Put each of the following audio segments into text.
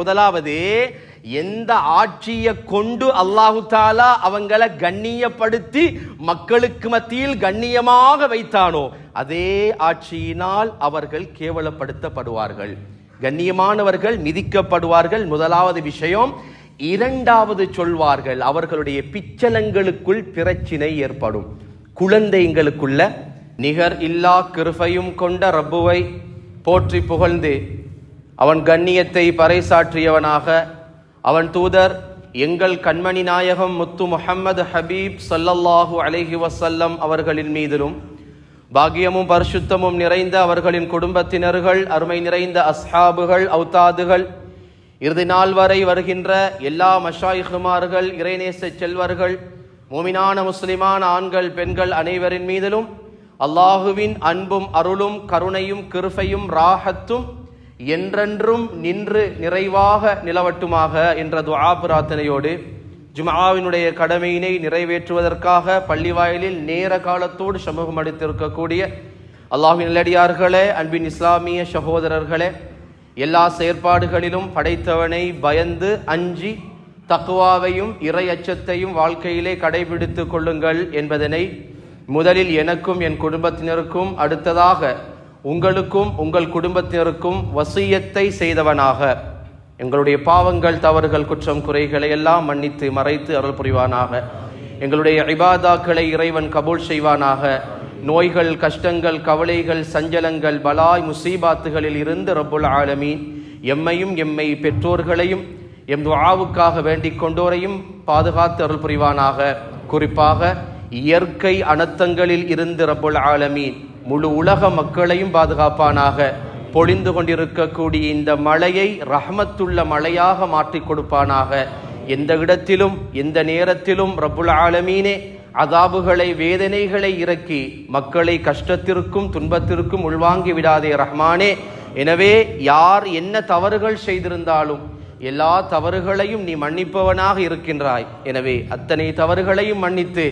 முதலாவது எந்த ஆட்சியை கொண்டு அல்லாஹு தாலா அவங்களை கண்ணியப்படுத்தி மக்களுக்கு மத்தியில் கண்ணியமாக வைத்தானோ அதே ஆட்சியினால் அவர்கள் கேவலப்படுத்தப்படுவார்கள். கண்ணியமானவர்கள் மிதிக்கப்படுவார்கள். முதலாவது விஷயம் இரண்டாவது சொல்வார்கள் அவர்களுடைய பிச்சலங்களுக்குள் பிரச்சினை ஏற்படும். குழந்தைங்களுக்குள்ள நிகர் இல்லா கிருபையும் கொண்ட ரப்புவை போற்றி புகழ்ந்து அவன் கண்ணியத்தை பறைசாற்றியவனாக. அவன் தூதர் எங்கள் கண்மணி நாயகம் முத்து முஹம்மது ஹபீப் சல்லல்லாஹு அலஹி வசல்லம் அவர்களின் மீதிலும் பாக்கியமும் பரிசுத்தமும் நிறைந்த அவர்களின் குடும்பத்தினர்கள் அருமை நிறைந்த அஸ்ஹாபுகள் அவுத்தாதுகள் இறுதி நாள் வரை வருகின்ற எல்லா மஷாயிகுமார்கள் இறைநேச செல்வர்கள் மூமினான முஸ்லிமான ஆண்கள் பெண்கள் அனைவரின் மீதிலும் அல்லாஹுவின் அன்பும் அருளும் கருணையும் கிருஃபையும் ராகத்தும் என்றென்றும் நின்று நிறைவாக நிலவட்டுமாக என்ற துஆ பிரார்த்தனையோடு ஜுமாவினுடைய கடமையினை நிறைவேற்றுவதற்காக பள்ளிவாயிலில் நேர காலத்தோடு சமூகம் அடித்திருக்கக்கூடிய அல்லாஹின் நல்லடியார்களே அன்பின் இஸ்லாமிய சகோதரர்களே எல்லா செயற்பாடுகளிலும் படைத்தவனை பயந்து அஞ்சி தக்குவாவையும் இறை அச்சத்தையும் வாழ்க்கையிலே கடைபிடித்துக் கொள்ளுங்கள் என்பதனை முதலில் எனக்கும் என் குடும்பத்தினருக்கும் அடுத்ததாக உங்களுக்கும் உங்கள் குடும்பத்தினருக்கும் வசியத்தை செய்தவனாக. எங்களுடைய பாவங்கள் தவறுகள் குற்றம் குறைகளை எல்லாம் மன்னித்து மறைத்து அருள் புரிவானாக. எங்களுடைய இபாதாக்களை இறைவன் கபூல் செய்வானாக. நோய்கள் கஷ்டங்கள் கவலைகள் சஞ்சலங்கள் பலாய் முசீபாத்துகளில் இருந்து ரப்புல் ஆலமீன். எம்மையும் எம்மை பெற்றோர்களையும் எம் துவாவுக்காக வேண்டிக் கொண்டோரையும் பாதுகாத்து அருள் புரிவானாக. குறிப்பாக இயற்கை அனர்த்தங்களில் இருந்து ரப்புல் ஆலமீன். முழு உலக மக்களையும் பாதுகாப்பானாக பொழிந்து கொண்டிருக்கக்கூடிய இந்த மழையை ரஹமத்துள்ள மழையாக மாற்றிக் கொடுப்பானாக. எந்த இடத்திலும் எந்த நேரத்திலும் ரபுல் ஆலமீனே அதாபுகளை வேதனைகளை இறக்கி மக்களை கஷ்டத்திற்கும் துன்பத்திற்கும் உள்வாங்கி விடாதே ரஹ்மானே. எனவே யார் என்ன தவறுகள் செய்திருந்தாலும் எல்லா தவறுகளையும் நீ மன்னிப்பவனாக இருக்கின்றாய். எனவே அத்தனை தவறுகளையும் மன்னித்து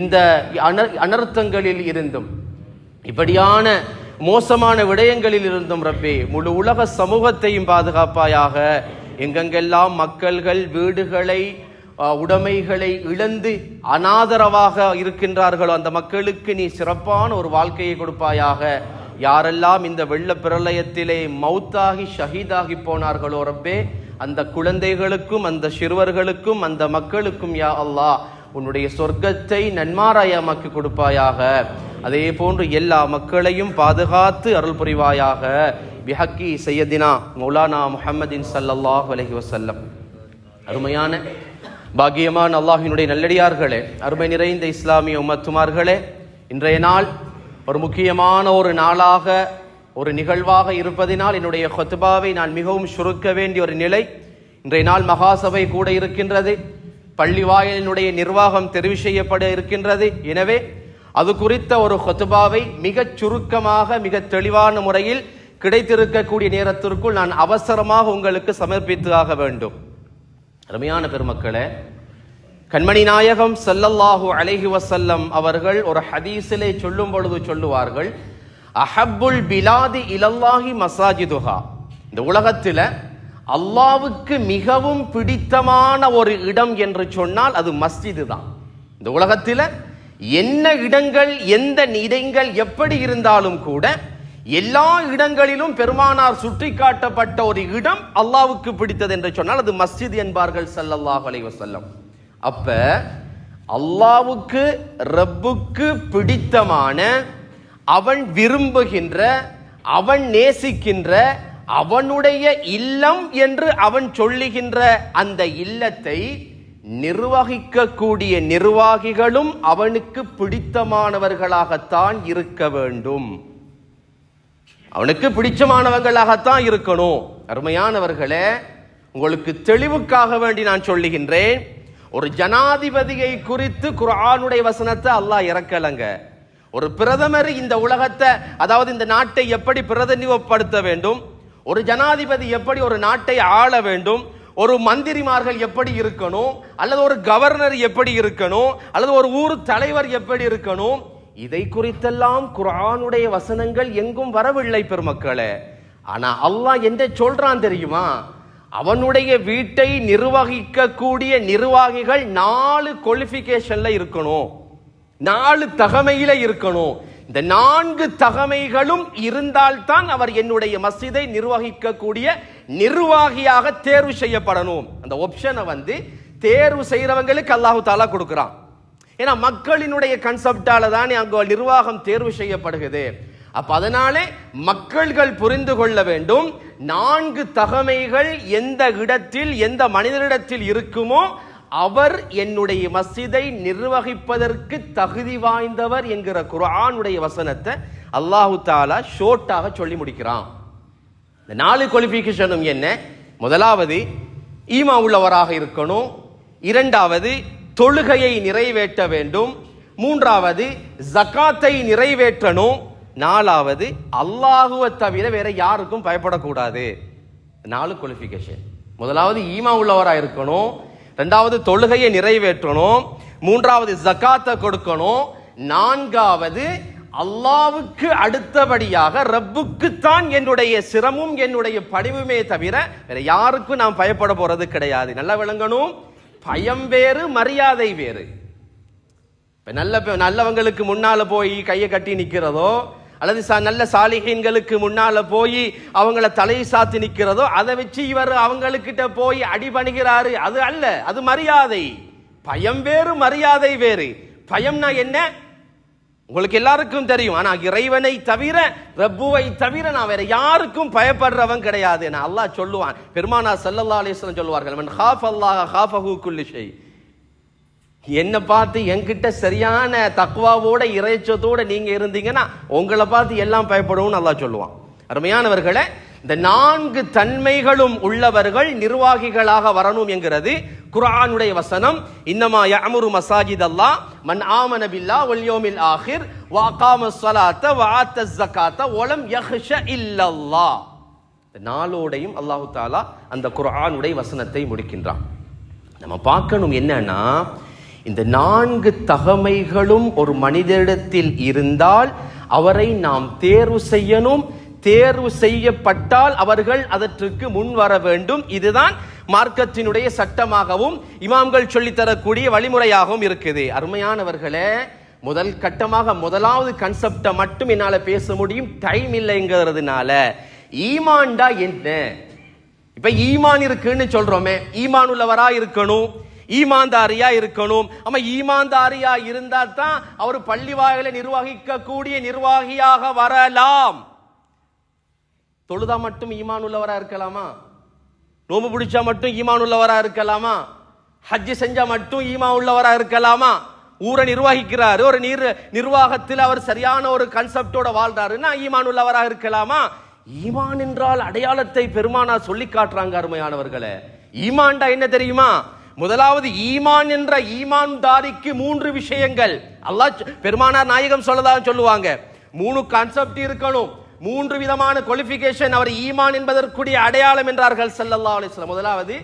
இந்த அனர்த்தங்களில் இருந்தும் இப்படியான மோசமான விடயங்களில் இருந்தும் ரப்பே முழு உலக சமூகத்தையும் பாதுகாப்பாயாக எங்கெங்கெல்லாம் மக்கள்கள் வீடுகளை உடைமைகளை இழந்து அனாதரவாக இருக்கின்றார்களோ அந்த மக்களுக்கு நீ சிறப்பான ஒரு வாழ்க்கையை கொடுப்பாயாக. யாரெல்லாம் இந்த வெள்ள பிரளயத்திலே மௌத்தாகி ஷஹீதாகி போனார்களோ ரப்பே அந்த குழந்தைகளுக்கும் அந்த சிறுவர்களுக்கும் அந்த மக்களுக்கும் யா அல்லாஹ் உன்னுடைய சொர்க்கத்தை நன்மாராயமாக்கி கொடுப்பாயாக. அதே போன்று எல்லா மக்களையும் பாதுகாத்து அருள் புரிவாயாக பிஹக்கி சையதினா மௌலானா முஹம்மதின் சல்லல்லாஹ் அலஹி வசல்லம் அருமையான பாக்கியமான அல்லாஹினுடைய நல்லடியார்களே அருமை நிறைந்த இஸ்லாமிய உமத்துமார்களே இன்றைய நாள் ஒரு முக்கியமான ஒரு நாளாக ஒரு நிகழ்வாக இருப்பதினால் என்னுடைய ஹொத்துபாவை நான் மிகவும் சுருக்க வேண்டிய ஒரு நிலை. இன்றைய நாள் மகாசபை கூட இருக்கின்றது பள்ளி வாயிலினுடைய நிர்வாகம் தெரிவு செய்யப்பட இருக்கின்றது. எனவே அது குறித்த ஒரு ஹொத்துபாவை மிகச் சுருக்கமாக மிக தெளிவான முறையில் கிடைத்திருக்கக்கூடிய நேரத்திற்குள் நான் அவசரமாக உங்களுக்கு சமர்ப்பித்து ஆக வேண்டும். அருமையான பெருமக்களே கண்மணி நாயகம் செல்லல்லாஹு அலஹி வசல்லம் அவர்கள் ஒரு ஹதீஸிலே சொல்லும் பொழுது சொல்லுவார்கள் அஹப்புல் பிலாதி இலல்லாஹி மசாஜிதுஹா இந்த உலகத்தில் அல்லாவுக்கு மிகவும் பிடித்தமான ஒரு இடம் என்று சொன்னால் அது மஸ்ஜிது தான் இந்த உலகத்தில் என்ன இடங்கள் எந்த இடங்கள் எப்படி இருந்தாலும் கூட எல்லா இடங்களிலும் பெருமானார் சுட்டிக்காட்டப்பட்ட ஒரு இடம் அல்லாவுக்கு பிடித்தது என்று சொன்னால் அது மஸ்ஜித் என்பார்கள் சல்லல்லாஹ் அலைவசல்லம் அப்ப அல்லாவுக்கு ரப்புக்கு பிடித்தமான அவன் விரும்புகின்ற அவன் நேசிக்கின்ற அவனுடைய இல்லம் என்று அவன் சொல்லுகின்ற அந்த இல்லத்தை நிர்வகிக்கக்கூடிய நிர்வாகிகளும் அவனுக்கு பிடித்தமானவர்களாகத்தான் இருக்க வேண்டும். அவனுக்கு பிடிச்சமானவர்களாகத்தான் இருக்கணும். அருமையானவர்களே உங்களுக்கு தெளிவுக்காக வேண்டி நான் சொல்லுகின்றேன். ஒரு ஜனாதிபதியை குறித்து குரானுடைய வசனத்தை அல்லாஹ் இறக்கலங்க. ஒரு பிரதமர் இந்த உலகத்தை அதாவது இந்த நாட்டை எப்படி பிரதிநிதிப்படுத்த வேண்டும்? ஒரு ஜனாதிபதி எப்படி ஒரு நாட்டை ஆள வேண்டும்? ஒரு மந்திரிமார்கள் எப்படி இருக்கணும்? அல்லது ஒரு கவர்னர் எப்படி இருக்கணும்? அல்லது ஒரு ஊர் தலைவர் எப்படி இருக்கணும்? இதை குறித்தெல்லாம் குரானுடைய வசனங்கள் எங்கும் வரவில்லை பெருமக்களே. ஆனா அல்லாஹ் எந்த சொல்றான் தெரியுமா? அவனுடைய வீட்டை நிர்வகிக்கக்கூடிய நிர்வாகிகள் நாலு குவாலிஃபிகேஷன்ல இருக்கணும். நாலு தகமையில இருக்கணும். இந்த நான்கு தகமைகளும் இருந்தால்தான் அவர் என்னுடைய மஸ்ஜிதை நிர்வகிக்கக்கூடிய நிர்வாகியாக தேர்வு செய்யப்படணும். அந்த ஒப்ஷனை வந்து தேர்வு செய்கிறவங்களுக்கு அல்லாஹு தாலா கொடுக்குறான். ஏன்னா மக்களினுடைய கன்செப்டால தானே அங்கே நிர்வாகம் தேர்வு செய்யப்படுகிறது. அப்ப அதனாலே மக்கள்கள் புரிந்து கொள்ள வேண்டும் நான்கு தகமைகள் எந்த இடத்தில் எந்த மனிதரிடத்தில் இருக்குமோ அவர் என்னுடைய மஸ்ஜிதை நிர்வகிப்பதற்கு தகுதி வாய்ந்தவர் என்கிற குர்ஆனுடைய வசனத்தை அல்லாஹு தாலா ஷோர்ட்டாக சொல்லி முடிக்கிறான். இந்த நாலு குவாலிஃபிகேஷனும் என்ன? முதலாவது ஈமா உள்ளவராக இருக்கணும். இரண்டாவது தொழுகையை நிறைவேற்ற வேண்டும். மூன்றாவது ஜக்காத்தை நிறைவேற்றணும். நாலாவது அல்லாஹுவை தவிர வேற யாருக்கும் பயப்படக்கூடாது. நாலு குவாலிஃபிகேஷன் முதலாவது ஈமா உள்ளவராக இருக்கணும். ரெண்டாவது தொழுகையை நிறைவேற்றணும். மூன்றாவது ஜக்காத்தை கொடுக்கணும். நான்காவது அல்லாவுக்கு அடுத்தபடியாக ரப்புக்குத்தான் என்னுடைய சிரமும் என்னுடைய படிவுமே தவிர வேற யாருக்கும் நான் பயப்பட போறது கிடையாது. நல்லா விளங்கணும். பயம் வேறு மரியாதை வேறு. இப்போ நல்ல நல்லவங்களுக்கு முன்னால போய் கையை கட்டி நிற்கிறதோ அல்லது சா நல்ல சாலிகீன்களுக்கு முன்னால் போய் அவங்கள தலையை சாத்தி நிற்கிறதோ அதை வச்சு இவர் அவங்களுக்கிட்ட போய் அடிபணிகிறாரு. அது அல்ல அது மரியாதை. பயம் வேறு மரியாதை வேறு. பயம்னா என்ன? உங்களுக்கு எல்லாருக்கும் தெரியும். ஆனால் இறைவனை தவிர ரப்புவை தவிர நான் வேற யாருக்கும் பயப்படுறவன் கிடையாது. நான் அல்லாஹ் சொல்லுவான். பெருமானா சல்லல்லா அலைஹி சொல்லுவார்கள் மன் ஹாஃப் அல்லாஹ் ஹாஃபஹு குல்லி குல்லிஷை என்னை பார்த்து என்கிட்ட சரியான தக்குவாவோட இறைச்சத்தோட நீங்க இருந்தீங்கன்னா உங்களை பார்த்து எல்லாம் பயப்படுவோம்னு நல்லா சொல்லுவான். அருமையானவர்களே இந்த நான்கு தன்மைகளும் உள்ளவர்கள் நிர்வாகிகளாக வரணும் என்கிறது குர்ஆனுடைய வசனம். இன்னமா யஅமுரு மசாஜித் அல்லா மன் ஆமன பில்லா ஆஹிர் யௌமில் ஆகிர் வாத்த அகாம ஸலாத்த வ யஹ்ஷ இல்லல்லா இந்த நாளோடையும் அல்லாஹு தாலா அந்த குர்ஆனுடைய வசனத்தை முடிக்கின்றான். நம்ம பார்க்கணும் என்னன்னா இந்த நான்கு தகமைகளும் ஒரு மனிதரிடத்தில் இருந்தால் அவரை நாம் தேர்வு செய்யணும். தேர்வு செய்யப்பட்டால் அவர்கள் அதற்கு முன் வர வேண்டும். இதுதான் மார்க்கத்தினுடைய சட்டமாகவும் இமாம்கள் சொல்லித்தரக்கூடிய வழிமுறையாகவும் இருக்குது. அருமையானவர்களே முதல் கட்டமாக முதலாவது கன்செப்டை மட்டும் என்னால பேச முடியும். டைம் இல்லைங்கிறதுனால. ஈமான்டா என்ன? இப்ப ஈமான் இருக்குன்னு சொல்றோமே ஈமான் உள்ளவரா இருக்கணும். ஈமான்தாரியா இருக்கணும். ஆமா ஈமான்தாரியா இருந்தா தான் அவர் பள்ளி வாயிலை நிர்வகிக்க கூடிய நிர்வாகியாக வரலாம். தொழுதா மட்டும் ஈமான் உள்ளவரா இருக்கலாமா? நோம்பு பிடிச்சா மட்டும் ஈமான் உள்ளவரா இருக்கலாமா? ஹஜ்ஜி செஞ்சா மட்டும் ஈமா உள்ளவரா இருக்கலாமா? ஊரை நிர்வகிக்கிறாரு ஒரு நீர் நிர்வாகத்தில் அவர் சரியான ஒரு கன்செப்டோட வாழ்றாருன்னா ஈமான் உள்ளவரா இருக்கலாமா? ஈமான் என்றால் அடையாளத்தை பெருமானா சொல்லி காட்டுறாங்க அருமையானவர்களே. ஈமான்டா என்ன தெரியுமா? முதலாவது ஈமான் என்ற ஈமான்தாரிக்கு மூன்று விஷயங்கள். அல்லாஹ் பெருமானார் நாயகம் சொல்லதான் சொல்லுவாங்க. மூணு கான்செப்ட் இருக்கணும். மூன்று விதமான குவாலிஃபிகேஷன் அவர் ஈமான் என்பதற்குரிய அடையாளம் என்றார்கள் சல்லல்லா அலைஹி முதலாவது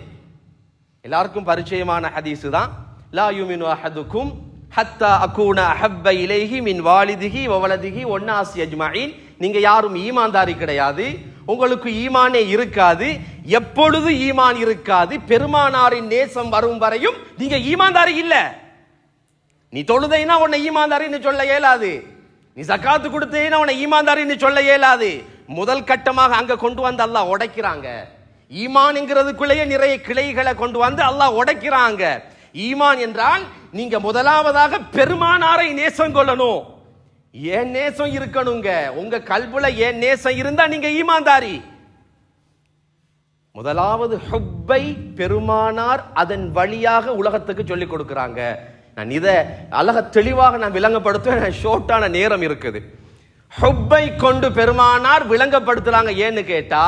எல்லாருக்கும் பரிச்சயமான ஹதீஸு தான். லா யுமினு அஹதுக்கும் ஹத்தா அகூன அஹப்ப இலைஹி மின் வாலிதிகி வவலதிகி ஒன்னாசி அஜ்மாயின். நீங்கள் யாரும் ஈமான்தாரி கிடையாது. உங்களுக்கு ஈமானே இருக்காது எப்பொழுது ஈமான் இருக்காது பெருமானாரின் நேசம் வரும் வரையும் நீங்க ஈமான்தாரி இல்ல. நீ தொழுதைனா உன்னை ஈமான்தாரின்னு சொல்ல இயலாது. நீ சக்காத்து கொடுத்தேன்னா உன்னை ஈமான்தாரின்னு சொல்ல இயலாது. முதல் கட்டமாக அங்க கொண்டு வந்து அல்லாஹ் உடைக்கிறாங்க. ஈமான்ங்கிறதுக்குள்ளேயே நிறைய கிளைகளை கொண்டு வந்து அல்லாஹ் உடைக்கிறாங்க. ஈமான் என்றால் நீங்க முதலாவதாக பெருமானாரை நேசம் கொள்ளணும். ஏன் நேசம் இருக்கணுங்க? உங்க கல்புல ஏன் நேசம் இருந்தா நீங்க ஈமாந்தாரி முதலாவது ஹுப்பை பெருமானார் அதன் வழியாக உலகத்துக்கு சொல்லிக் கொடுக்குறாங்க. நான் இதை அழக தெளிவாக நான் விளங்கப்படுத்துவேன். ஷோர்ட்டான நேரம் இருக்குது. ஹுப்பை கொண்டு பெருமானார் விளங்கப்படுத்துறாங்க. ஏன்னு கேட்டா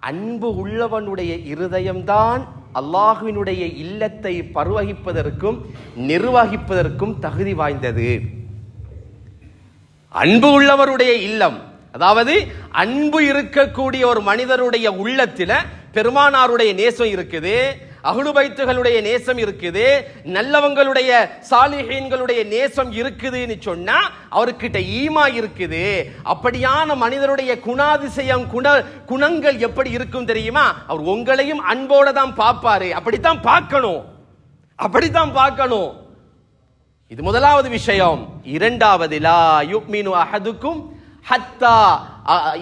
அன்பு உள்ளவனுடைய இருதயம்தான் அல்லாஹுவினுடைய இல்லத்தை பருவகிப்பதற்கும் நிர்வகிப்பதற்கும் தகுதி வாய்ந்தது. அன்பு உள்ளவருடைய இல்லம். அதாவது அன்பு இருக்கக்கூடிய ஒரு மனிதருடைய உள்ளத்தில் பெருமானாருடைய நேசம் இருக்குது அகுலுபைத்துகளுடைய நேசம் இருக்குது நல்லவங்களுடைய சாலிஹீன்களுடைய நேசம் இருக்குதுன்னு சொன்னா அவர்கிட்ட ஈமா இருக்குது. அப்படியான மனிதருடைய குணாதிசயம் குண குணங்கள் எப்படி இருக்கும் தெரியுமா? அவர் உங்களையும் அன்போட தான் பார்ப்பாரு. அப்படித்தான் பார்க்கணும். அப்படித்தான் பார்க்கணும். இது முதலாவது விஷயம். இரண்டாவது லா யுக்மினு அஹதுக்கும் ஹத்தா அ-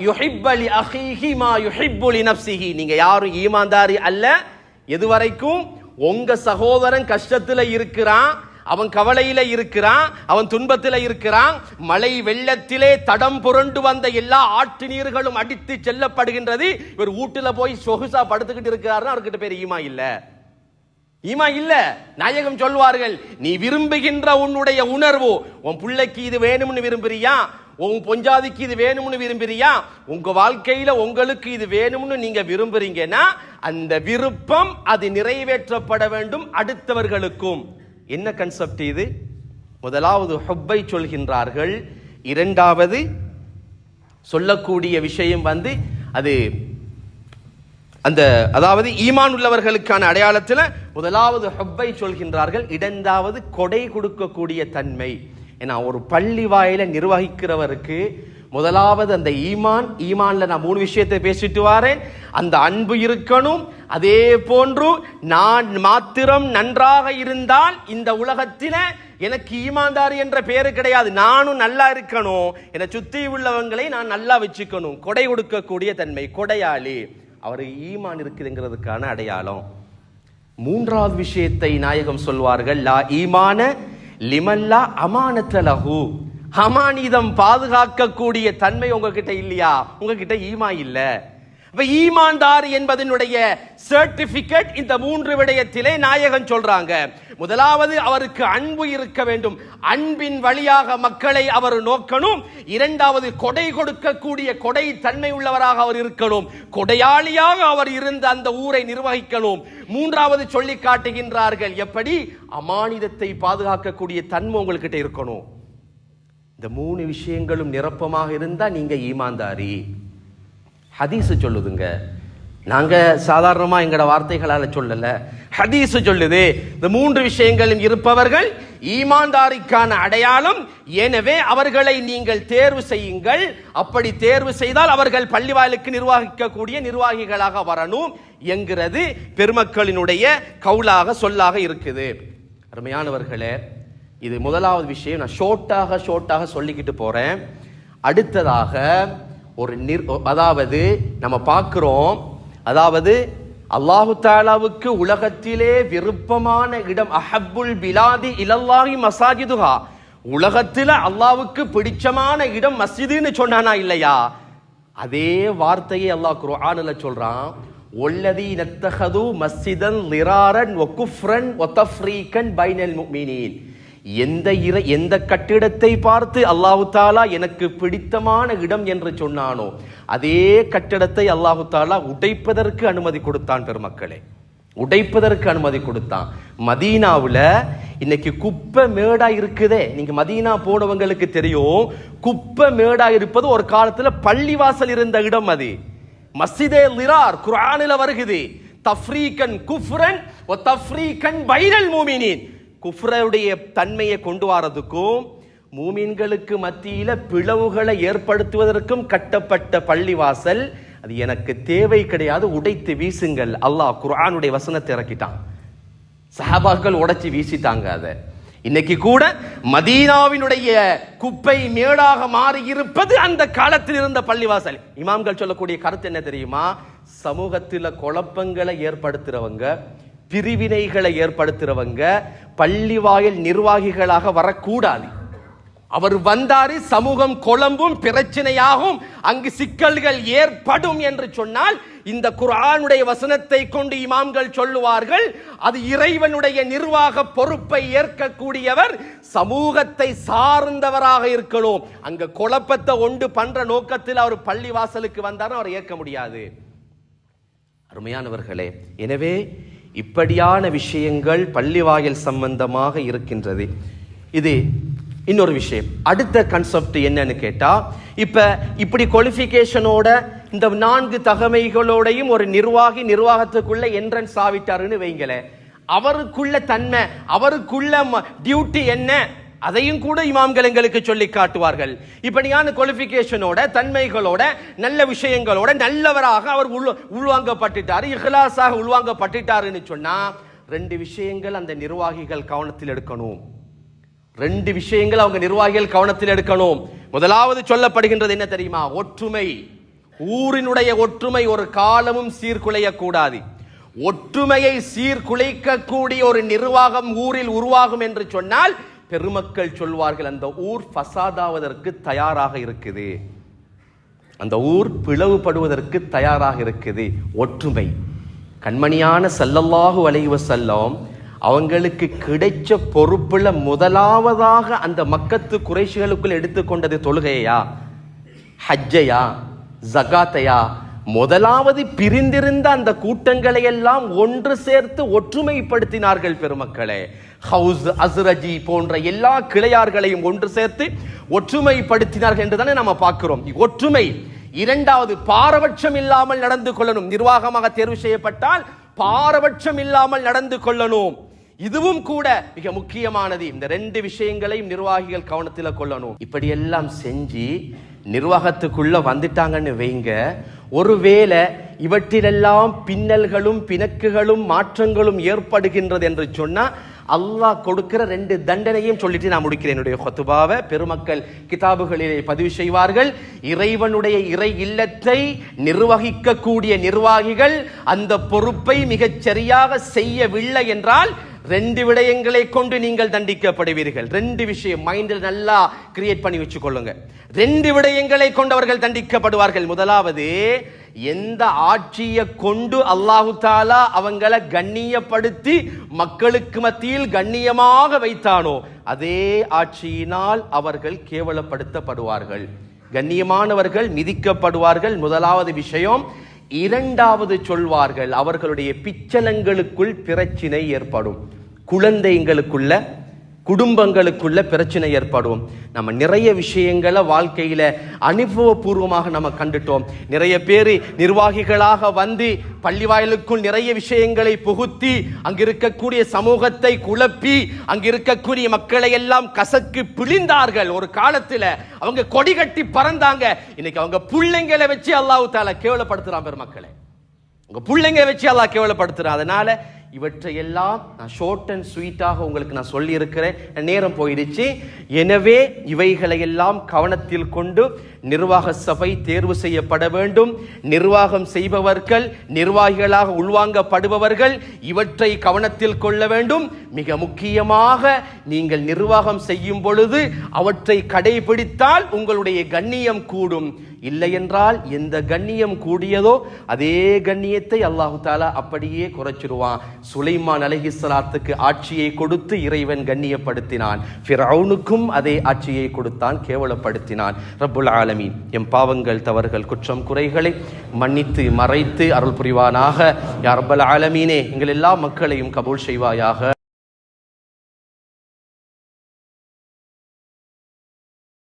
அஹிஹி மா யுஹிப்புலி நப்சிஹி நீங்கள் நீங்க யாரும் ஈமாந்தாரி அல்ல. எதுவரைக்கும் உங்க சகோதரன் கஷ்டத்துல இருக்கிறான் அவன் கவலையில இருக்கிறான் அவன் துன்பத்தில இருக்கிறான் மழை வெள்ளத்திலே தடம் புரண்டு வந்த எல்லா ஆற்று நீர்களும் அடித்து செல்லப்படுகின்றது. இவர் வீட்டுல போய் சொகுசா படுத்துக்கிட்டு இருக்கிறாருன்னு அவர்கிட்ட பேர் ஈமா இல்லை. ஈமா இல்ல நாயகம் சொல்வார்கள் நீ விரும்புகின்ற உன்னுடைய உணர்வு உன் பிள்ளைக்கு இது வேணும்னு விரும்புறியா? உன் பொஞ்சாதிக்கு இது வேணும்னு விரும்புறியா? உங்க வாழ்க்கையில உங்களுக்கு இது வேணும்னு நீங்க விரும்புறீங்கன்னா அந்த விருப்பம் அது நிறைவேற்றப்பட வேண்டும் அடுத்தவர்களுக்கும். என்ன கன்செப்ட் இது? முதலாவது ஹொப்பை சொல்கின்றார்கள். இரண்டாவது சொல்லக்கூடிய விஷயம் வந்து அது அந்த அதாவது ஈமான் உள்ளவர்களுக்கான அடையாளத்தில் முதலாவது ஹப்பை சொல்கின்றார்கள் இடந்தாவது கொடை கொடுக்கக்கூடிய தன்மை. ஏன்னா ஒரு பள்ளி வாயில நிர்வகிக்கிறவருக்கு முதலாவது அந்த ஈமான் ஈமான்ல நான் மூணு விஷயத்தை பேசிட்டு வாரேன். அந்த அன்பு இருக்கணும் அதே போன்று நான் மாத்திரம் நன்றாக இருந்தால் இந்த உலகத்தில எனக்கு ஈமான்தாரி என்ற பேரு கிடையாது. நானும் நல்லா இருக்கணும். என்னை சுத்தி உள்ளவங்களை நான் நல்லா வச்சுக்கணும். கொடை கொடுக்கக்கூடிய தன்மை கொடையாளி. அவர் ஈமான் இருக்குதுங்கிறதுக்கான அடையாளம். மூன்றாவது விஷயத்தை நாயகம் சொல்வார்கள் லா ஈமான லிமல்லா அமானத்தலஹு அமானிதம் பாதுகாக்கக்கூடிய தன்மை உங்ககிட்ட இல்லையா? உங்ககிட்ட ஈமா இல்லை. அப்ப ஈமான்தார் என்பதனுடைய சர்டிபிகேட் இந்த மூன்று விடயத்திலே நாயகன் சொல்றாங்க. முதலாவது அவருக்கு அன்பு இருக்க வேண்டும். அன்பின் வழியாக மக்களை அவர் நோக்கணும். இரண்டாவது கொடை கொடுக்கக்கூடிய கொடை தன்மை உள்ளவராக அவர் இருக்கணும். கொடையாளியாக அவர் இருந்து அந்த ஊரை நிர்வகிக்கணும். மூன்றாவது சொல்லி காட்டுகின்றார்கள். எப்படி? அமானிதத்தை பாதுகாக்கக்கூடிய தன்மை உங்கள்கிட்ட இருக்கணும். இந்த மூணு விஷயங்களும் நிரப்பமாக இருந்தால் நீங்க ஈமான்தாரி. ஹதீஸு சொல்லுதுங்க. நாங்கள் சாதாரணமாக எங்களோட வார்த்தைகளால் சொல்லலை. ஹதீஸு சொல்லுது இந்த மூன்று விஷயங்களும் இருப்பவர்கள் ஈமான்தாரிக்கான அடையாளம். எனவே அவர்களை நீங்கள் தேர்வு செய்யுங்கள். அப்படி தேர்வு செய்தால் அவர்கள் பள்ளிவாயலுக்கு நிர்வகிக்கக்கூடிய நிர்வாகிகளாக வரணும் என்கிறது பெருமக்களினுடைய கவுலாக சொல்லாக இருக்குது. அருமையானவர்களே இது முதலாவது விஷயம். நான் ஷோர்ட்டாக ஷோர்ட்டாக சொல்லிக்கிட்டு போகிறேன் அடுத்ததாக ஒரு நிர் அதாவது நம்ம பார்க்குறோம் அதாவது அல்லாஹு தாலாவுக்கு உலகத்திலே விருப்பமான இடம் அஹப்புல் பிலாதி இலல்லாஹி மசாஜிதுஹா. உலகத்தில் அல்லாவுக்கு பிடிச்சமான இடம் மஸ்ஜிதுன்னு சொன்னானா இல்லையா? அதே வார்த்தையை அல்லாஹ் குர்ஆனில் சொல்கிறான் ஒல்லதி நத்தஹது மஸ்ஜிதன் லிராரன் ஒக்குஃப்ரன் ஒத்தஃப்ரீகன் பைனல் மீனின் எந்த இர எந்த கட்டிடத்தை பார்த்து அல்லாஹு தாலா எனக்கு பிடித்தமான இடம் என்று சொன்னானோ அதே கட்டிடத்தை அல்லாஹு தாலா உடைப்பதற்கு அனுமதி கொடுத்தான் பெருமக்களே. உடைப்பதற்கு அனுமதி கொடுத்தான். மதீனாவில் இன்னைக்கு குப்பை மேடா இருக்குதே. நீங்க மதீனா போனவங்களுக்கு தெரியும் குப்பை மேடா இருப்பது ஒரு காலத்துல பள்ளிவாசல் இருந்த இடம் அது. மசிதே லிரார் குரானில் வருகுது. தஃப்ரீகன் குஃப்ரன் ஒ தஃப்ரீகன் பைனல் மூமினின். குஃப்ரவுடைய தன்மையை கொண்டு வரதுக்கும் மூமின்களுக்கு மத்தியில் பிளவுகளை ஏற்படுத்துவதற்கும் கட்டப்பட்ட பள்ளிவாசல் அது எனக்கு தேவை கிடையாது உடைத்து வீசுங்கள். அல்லாஹ் குர்ஆனுடைய வசனத்தை இறக்கிட்டான். சஹாபாக்கள் உடைச்சி வீசிட்டாங்க அதை. இன்னைக்கு கூட மதீனாவினுடைய குப்பை மேடாக மாறி இருப்பது அந்த காலத்தில் இருந்த பள்ளிவாசல். இமாம்கள் சொல்லக்கூடிய கருத்து என்ன தெரியுமா? சமூகத்தில் குழப்பங்களை ஏற்படுத்துறவங்க பிரிவினைகளை ஏற்படுத்துறவங்க பள்ளிவாயல் நிர்வாகிகளாக வரக்கூடாது. அவர் வந்தாரு சமூகம் குழம்பும் பிரச்சனையாகும் அங்கு சிக்கல்கள் ஏற்படும் என்று சொன்னால் இந்த குரானுடைய வசனத்தை கொண்டு இமாம்கள் சொல்லுவார்கள் அது இறைவனுடைய நிர்வாக பொறுப்பை ஏற்கக்கூடியவர் சமூகத்தை சார்ந்தவராக இருக்கணும். அங்க குழப்பத்தை ஒன்று பண்ற நோக்கத்தில் அவர் பள்ளி வாசலுக்கு வந்தாரும் அவர் ஏற்க முடியாது. அருமையானவர்களே எனவே இப்படியான விஷயங்கள் பள்ளிவாயில் சம்பந்தமாக இருக்கின்றது. இது இன்னொரு விஷயம். அடுத்த கன்செப்ட் என்னன்னு கேட்டா இப்ப இப்படி குவாலிஃபிகேஷனோட இந்த நான்கு தகமைகளோடையும் ஒரு நிர்வாகி நிர்வாகத்துக்குள்ள என்ட்ரன்ஸ் ஆவிட்டாருன்னு வைங்களேன். அவருக்குள்ள தன்மை அவருக்குள்ள டியூட்டி என்ன? அதையும் கூட இமாம்கள் எங்களுக்கு சொல்லி காட்டுவார்கள். இப்படியான குவாலிஃபிகேஷனோட தன்மைகளோட நல்ல விஷயங்களோட நல்லவராக அவர் உள் உள்வாங்கப்பட்டுட்டார் இஹ்லாஸாக உள்வாங்கப்பட்டுட்டாருன்னு சொன்னா ரெண்டு விஷயங்கள் அந்த நிர்வாகிகள் கவனத்தில் எடுக்கணும். ரெண்டு விஷயங்கள் அவங்க நிர்வாகிகள் கவனத்தில் எடுக்கணும். முதலாவது சொல்லப்படுகின்றது என்ன தெரியுமா? ஒற்றுமை. ஊரினுடைய ஒற்றுமை ஒரு காலமும் சீர்குலைய கூடாது ஒற்றுமையை சீர்குலைக்கக்கூடிய ஒரு நிர்வாகம் ஊரில் உருவாகும் என்று சொன்னால் பெருமக்கள் சொல்வார்கள் அந்த ஊர் ஃபசாதாவதற்கு தயாராக இருக்குது. அந்த ஊர் பிளவுபடுவதற்கு தயாராக இருக்குது. ஒற்றுமை. கண்மணியான சல்லல்லாஹு அலைஹி செல்லம் அவங்களுக்கு கிடைச்ச பொறுப்புல முதலாவதாக அந்த மக்கத்து குறைஷிகளுக்குள் எடுத்துக்கொண்டது தொழுகையா? ஹஜ்ஜையா? ஜகாத்தையா? முதலாவது பிரிந்திருந்த அந்த கூட்டங்களை எல்லாம் ஒன்று சேர்த்து ஒற்றுமைப்படுத்தினார்கள் பெருமக்களே. ஹவுஸ் அஸ்ரஜி போன்ற எல்லா கிளையார்களையும் ஒன்று சேர்த்து ஒற்றுமைப்படுத்தினார்கள் என்று தானே நம்ம பார்க்கிறோம். ஒற்றுமை இரண்டாவது பாரபட்சம் இல்லாமல் நடந்து கொள்ளணும். நிர்வாகமாக தேர்வு செய்யப்பட்டால் பாரபட்சம் இல்லாமல் நடந்து கொள்ளணும். இதுவும் கூட மிக முக்கியமானது. இந்த ரெண்டு விஷயங்களையும் நிர்வாகிகள் கவனத்தில் கொள்ளணும். இப்படி எல்லாம் செஞ்சு நிர்வாகத்துக்குள்ள வந்துட்டாங்கன்னு வைங்க. ஒருவேளை இவற்றிலெல்லாம் பின்னல்களும் பிணக்குகளும் மாற்றங்களும் ஏற்படுகின்றது என்று சொன்னால் அல்லாஹ் கொடுக்கிற ரெண்டு தண்டனையும் சொல்லிட்டு நான் முடிக்கிறேன். என்னுடைய கொத்துபாவை பெருமக்கள் கிதாபுகளிலே பதிவு செய்வார்கள். இறைவனுடைய இறை இல்லத்தை நிர்வகிக்கக்கூடிய நிர்வாகிகள் அந்த பொறுப்பை மிகச் சரியாக செய்யவில்லை என்றால் ரெண்டு விடயங்களை கொண்டு நீங்கள் தண்டிக்கப்படுவீர்கள். ரெண்டு விஷயம் மைண்டில் நல்லா கிரியேட் பண்ணி வச்சுக்கொள்ளுங்க. ரெண்டு விடயங்களை கொண்டவர்கள் தண்டிக்கப்படுவார்கள். முதலாவது எந்த ஆட்சியை கொண்டு அல்லாஹு தாலா அவங்கள கண்ணியப்படுத்தி மக்களுக்கு மத்தியில் கண்ணியமாக வைத்தானோ அதே ஆட்சியினால் அவர்கள் கேவலப்படுத்தப்படுவார்கள். கண்ணியமானவர்கள் மிதிக்கப்படுவார்கள். முதலாவது விஷயம் இரண்டாவது சொல்வார்கள் அவர்களுடைய பிச்சலங்களுக்குள் பிரச்சினை ஏற்படும். குழந்தைங்களுக்குள்ள குடும்பங்களுக்குள்ள பிரச்சனை ஏற்படும். நம்ம நிறைய விஷயங்களை வாழ்க்கையில அனுபவபூர்வமாக நம்ம கண்டுட்டோம். நிறைய பேர் நிர்வாகிகளாக வந்து பள்ளி வாயிலுக்குள் நிறைய விஷயங்களை புகுத்தி அங்கிருக்கக்கூடிய சமூகத்தை குழப்பி அங்கிருக்கக்கூடிய மக்களை எல்லாம் கசக்கு பிழிந்தார்கள். ஒரு காலத்துல அவங்க கொடி கட்டி பறந்தாங்க. இன்னைக்கு அவங்க பிள்ளைங்களை வச்சு அல்லாஹ் தால கேவலப்படுத்துறான் பெருமக்களை. உங்க பிள்ளைங்க வச்சு அல்லாஹ் கேவலப்படுத்துறான். அதனால இவற்றையெல்லாம் நான் ஷார்ட் அண்ட் ஸ்வீட்டாக உங்களுக்கு நான் சொல்லியிருக்கிறேன். நேரம் போயிடுச்சு. எனவே இவைகளை எல்லாம் கவனத்தில் கொண்டு நிர்வாக சபை தேர்வு செய்யப்பட வேண்டும். நிர்வாகம் செய்பவர்கள் நிர்வாகிகளாக உள்வாங்கப்படுபவர்கள் இவற்றை கவனத்தில் கொள்ள வேண்டும். மிக முக்கியமாக நீங்கள் நிர்வாகம் செய்யும் பொழுது அவற்றை கடைபிடித்தால் உங்களுடைய கண்ணியம் கூடும். இல்லை என்றால் எந்த கண்ணியம் கூடியதோ அதே கண்ணியத்தை அல்லாஹு தாலா அப்படியே குறைச்சிருவான். சுலைமான் அலஹிஸ்லாத்துக்கு ஆட்சியை கொடுத்து இறைவன் கண்ணியப்படுத்தினான். ஃபிரவுனுக்கும் அதே ஆட்சியை கொடுத்தான் கேவலப்படுத்தினான். ரப்புல் ஆலமீன். எம் பாவங்கள் தவறுகள் குற்றம் குறைகளை மன்னித்து மறைத்து அருள் புரிவானாக. யார் ரப்பல் ஆலமீனே எங்கள் எல்லா மக்களையும் கபூல் செய்வாயாக.